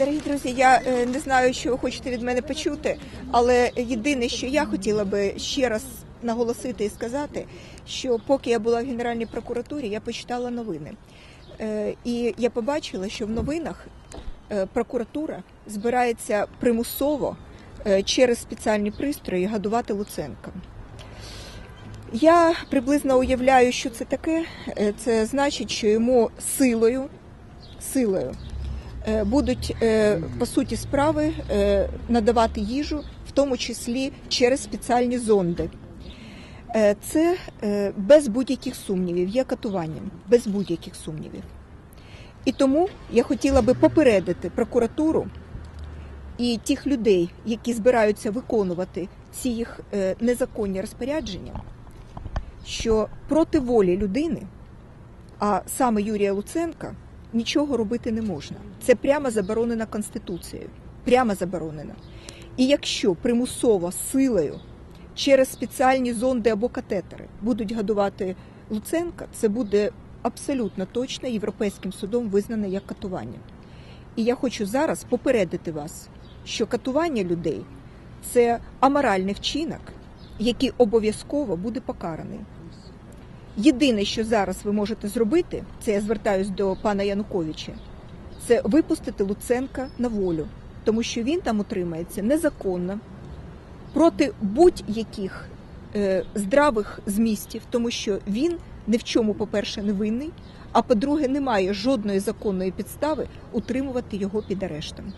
Дорогі друзі, я е, не знаю, що ви хочете від мене почути, але єдине, що я хотіла би ще раз наголосити і сказати, що поки я була в Генеральній прокуратурі, я почитала новини. Е, І я побачила, що в новинах е, прокуратура збирається примусово через спеціальні пристрої годувати Луценка. Я приблизно уявляю, що це таке. Це значить, що йому силою, силою будуть е, по суті справи е, надавати їжу, в тому числі через спеціальні зонди. Е, Це е, без будь-яких сумнівів, є катуванням, без будь-яких сумнівів. І тому я хотіла би попередити прокуратуру і тих людей, які збираються виконувати ці їх е, незаконні розпорядження, що проти волі людини, а саме Юрія Луценка, нічого робити не можна. Це прямо заборонено Конституцією. Прямо заборонено. І якщо примусово силою через спеціальні зонди або катетери будуть годувати Луценка, це буде абсолютно точно європейським судом визнане як катування. І я хочу зараз попередити вас, що катування людей це аморальний вчинок, який обов'язково буде покараний. Єдине, що зараз ви можете зробити, це я звертаюсь до пана Януковича, це випустити Луценка на волю, тому що він там утримається незаконно проти будь-яких е, здравих змістів, тому що він ні в чому, по-перше, не винний, а по-друге, немає жодної законної підстави утримувати його під арештом.